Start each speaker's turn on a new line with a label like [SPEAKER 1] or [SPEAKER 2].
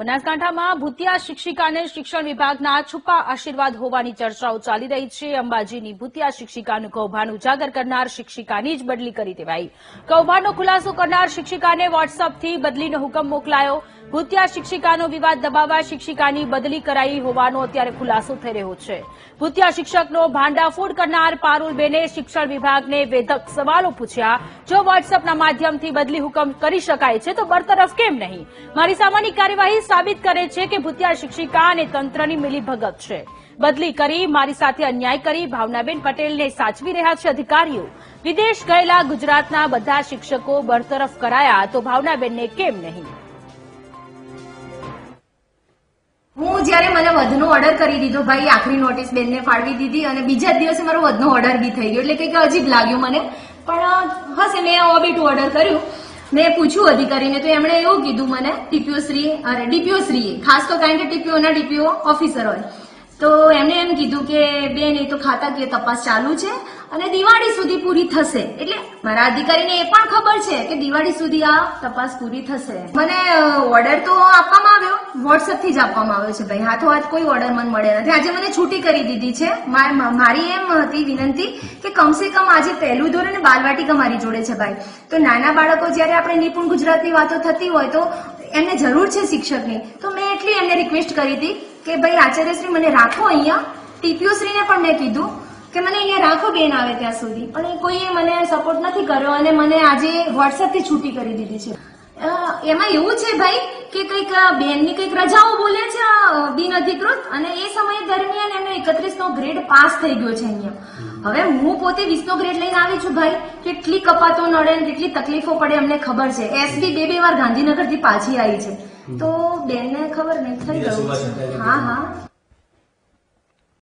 [SPEAKER 1] બનાસકાંઠામાં ભૂતિયા શિક્ષિકાને શિક્ષણ વિભાગના છુપા આશીર્વાદ હોવાની ચર્ચાઓ ચાલી રહી છે. અંબાજીની ભૂતિયા શિક્ષિકાનું કૌભાંડ ઉજાગર કરનાર શિક્ષિકાની જ બદલી કરી દેવાઈ. કૌભાંડનો ખુલાસો કરનાર શિક્ષિકાને વોટ્સઅપથી બદલીનો હુકમ મોકલાયો. ભૂતિયા શિક્ષિકાનો વિવાદ દબાવવા શિક્ષિકાની બદલી કરાઈ હોવાનો અત્યારે ખુલાસો થઈ રહ્યો છે. ભૂતિયા શિક્ષકનો ભાંડાફોડ કરનાર પારુલબેને શિક્ષણ વિભાગને વેધક સવાલો પૂછ્યા. જો વોટ્સઅપના માધ્યમથી બદલી હુકમ કરી શકાય છે તો બરતરફ કેમ નહીં? મારી સામાન્ય કાર્યવાહી સાબિત કરે છે કે ભૂતિયા શિક્ષિકા અને તંત્રની મિલીભગત છે. બદલી કરી, મારી સાથે અન્યાય કરી, ભાવનાબેન પટેલને સાચવી રહ્યા છે અધિકારીઓ. વિદેશ ગયેલા ગુજરાતના બધા શિક્ષકો બરતરફ કરાયા તો ભાવનાબેનને કેમ નહીં?
[SPEAKER 2] જ્યારે મને વધનો ઓર્ડર કરી દીધો, ભાઈ, આખરી નોટિસ બેનને ફાળવી દીધી અને બીજા દિવસે મારો વધનો ઓર્ડર બી થઈ ગયો. એટલે કંઈક અજીબ લાગ્યું મને. પણ હશે, મેં ઓબીટું ઓર્ડર કર્યું. મેં પૂછ્યું અધિકારીને, તો એમણે એવું કીધું મને, ટીપીઓ શ્રી અરે, ડીપીઓ શ્રીએ. ખાસ તો કારણ કે ટીપીઓના ડીપીઓ ઓફિસર હોય. તો એમણે એમ કીધું કે બેન એ તો ખાતાકીય તપાસ ચાલુ છે અને દિવાળી સુધી પૂરી થશે. એટલે મારા અધિકારીને એ પણ ખબર છે કે દિવાળી સુધી આ તપાસ પૂરી થશે. મને ઓર્ડર તો આપવામાં આવ્યો. વોટ્સએપથી જ આપવામાં આવ્યો છે, ભાઈ. હાથો હાથ કોઈ ઓર્ડર મને મળે નથી. આજે મને છૂટી કરી દીધી છે. મારી એમ હતી વિનંતી કે કમસે કમ આજે પહેલું ધોરણ બાલવાટિકા મારી જોડે છે, ભાઈ. તો નાના બાળકો જ્યારે આપણે નિપુણ ગુજરાતની વાતો થતી હોય તો એમને જરૂર છે શિક્ષકની. તો મેં એટલી એમને રિક્વેસ્ટ કરી હતી કે ભાઈ આચાર્યશ્રી મને રાખો અહીંયા? ટીપીઓ શ્રીને પણ મેં કીધું કે મને અહીંયા રાખો બેન આવે ત્યાં સુધી. પણ કોઈએ મને સપોર્ટ નથી કર્યો અને મને આજે વોટ્સએપથી છૂટી કરી દીધી છે. એમાં એવું છે ભાઈ કે કંઈક બેનની કંઈક રજાઓ બોલે છે બિન બિનઅધિકૃત અને એ સમય દરમિયાન એમનો એકત્રીસ નો ગ્રેડ પાસ થઈ ગયો છે અહીંયા. હવે હું પોતે વીસ નો ગ્રેડ લઈને આવી છું ભાઈ. કેટલી કપાતો નડે કેટલી તકલીફો પડે અમને ખબર છે. એસબી બે બે વાર ગાંધીનગરથી પાછી આવી છે. તો બેનને ખબર નહીં થઈ ગયું હા હા.